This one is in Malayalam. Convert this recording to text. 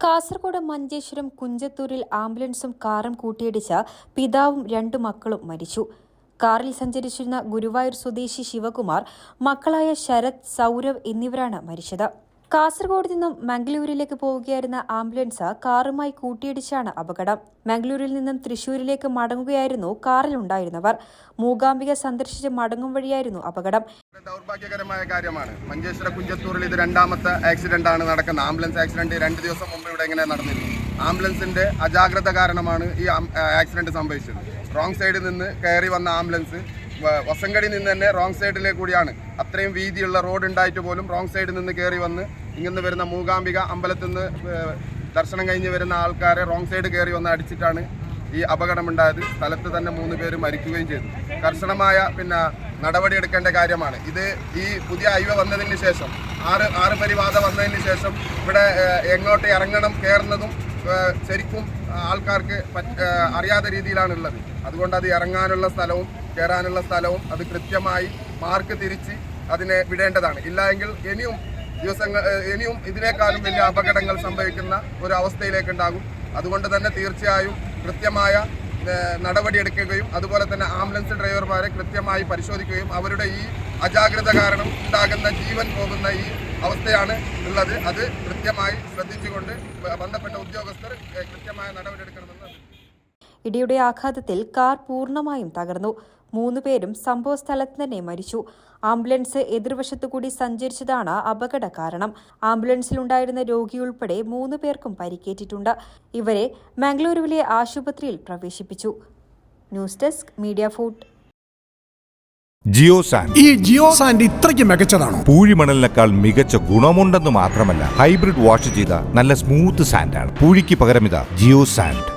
കാസർഗോഡ് മഞ്ചേശ്വരം കുഞ്ചത്തൂരിൽ ആംബുലൻസും കാറും കൂട്ടിയിടിച്ച പിതാവും രണ്ടു മക്കളും മരിച്ചു. കാറിൽ സഞ്ചരിച്ചിരുന്ന ഗുരുവായൂർ സ്വദേശി ശിവകുമാർ മക്കളായ ശരത് സൗരവ് എന്നിവരാണ് മരിച്ചത്. കാസർഗോഡ് നിന്നും മംഗളൂരിലേക്ക് പോവുകയായിരുന്ന ആംബുലൻസ് കാറുമായി കൂട്ടിയിടിച്ചാണ് അപകടം. മംഗളൂരിൽ നിന്നും തൃശൂരിലേക്ക് മടങ്ങുകയായിരുന്നു കാറിലുണ്ടായിരുന്നവർ. മൂകാംബിക സന്ദർശിച്ച് മടങ്ങും വഴിയായിരുന്നു അപകടം. ദൗർഭാഗ്യകരമായ കാര്യമാണ്. മഞ്ചേശ്വര കുഞ്ചത്തൂരിൽ ഇത് രണ്ടാമത്തെ ആക്സിഡന്റ് ആണ് നടക്കുന്നത്. ആംബുലൻസ് ആക്സിഡന്റ് രണ്ട് ദിവസം മുമ്പ് ഇവിടെ ഇങ്ങനെ നടന്നിരുന്നു. ആംബുലൻസിന്റെ അജാഗ്രത കാരണമാണ് ഈ ആക്സിഡന്റ് സംഭവിച്ചത്. റോങ് സൈഡിൽ നിന്ന് കയറി വന്ന ആംബുലൻസ് വസങ്കടി നിന്ന് തന്നെ റോങ് സൈഡിലേക്ക് കൂടിയാണ്. അത്രയും വീതിയുള്ള റോഡ് ഉണ്ടായിട്ട് പോലും റോങ് സൈഡിൽ നിന്ന് കയറി വന്ന് ഇങ്ങനെ വരുന്ന മൂകാംബിക അമ്പലത്തിൽ നിന്ന് ദർശനം കഴിഞ്ഞ് വരുന്ന ആൾക്കാരെ റോങ് സൈഡ് കയറി ഒന്ന് അടിച്ചിട്ടാണ് ഈ അപകടമുണ്ടായത്. സ്ഥലത്ത് തന്നെ മൂന്ന് പേര് മരിക്കുകയും ചെയ്തു. കർശനമായ പിന്നെ നടപടിയെടുക്കേണ്ട കാര്യമാണ്. ഇത് ഈ പുതിയ അയവ വന്നതിന് ശേഷം ആറ് ആറ് പരിപാത വന്നതിന് ശേഷം ഇവിടെ എങ്ങോട്ട് ഇറങ്ങണം കയറുന്നതും ശരിക്കും ആൾക്കാർക്ക് അറിയാത്ത രീതിയിലാണുള്ളത്. അതുകൊണ്ട് അത് ഇറങ്ങാനുള്ള സ്ഥലവും കയറാനുള്ള സ്ഥലവും അത് കൃത്യമായി മാർക്ക് തിരിച്ച് അതിനെ വിടേണ്ടതാണ്. ഇല്ലായെങ്കിൽ ഇനിയും ദിവസങ്ങൾ ഇനിയും ഇതിനേക്കാളും വലിയ അപകടങ്ങൾ സംഭവിക്കുന്ന ഒരു അവസ്ഥയിലേക്ക് ഉണ്ടാകും അതുകൊണ്ട് തന്നെ തീർച്ചയായും കൃത്യമായ നടപടിയെടുക്കുകയും അതുപോലെ തന്നെ ആംബുലൻസ് ഡ്രൈവർമാരെ കൃത്യമായി പരിശോധിക്കുകയും അവരുടെ ഈ അജാഗ്രത കാരണം ഉണ്ടാകുന്ന ജീവൻ പോകുന്ന ഈ അവസ്ഥയാണ് ഉള്ളത്. അത് കൃത്യമായി ശ്രദ്ധിച്ചുകൊണ്ട് ബന്ധപ്പെട്ട ഉദ്യോഗസ്ഥർ കൃത്യമായ നടപടിയെടുക്കണമെന്ന് ഇടിയുടെ ആഘാതത്തിൽ കാർ പൂർണമായും തകർന്നു. മൂന്ന് പേരും സംഭവ സ്ഥലത്ത് തന്നെ മരിച്ചു. ആംബുലൻസ് എതിർവശത്തുകൂടി സഞ്ചരിച്ചതാണ് അപകട കാരണം. ആംബുലൻസിലുണ്ടായിരുന്ന രോഗിയുൾപ്പെടെ മൂന്ന് പേർക്കും പരിക്കേറ്റിട്ടുണ്ട്. ഇവരെ മംഗളൂരുവിലെ ആശുപത്രിയിൽ പ്രവേശിപ്പിച്ചു. News desk media fort. Geo sand ഈ ജിയോ സാൻഡ് ഇത്രയ്ക്ക് മികച്ചതാണോ? പൂഴിമണലിനേക്കാൾ മികച്ച ഗുണമുണ്ടെന്ന് മാത്രമല്ല ഹൈബ്രിഡ് വാഷ് ചെയ്ത നല്ല സ്മൂത്ത് സാൻഡാണ്. പൂഴിക്ക് പകരം ഇതാ ജിയോ സാൻഡ്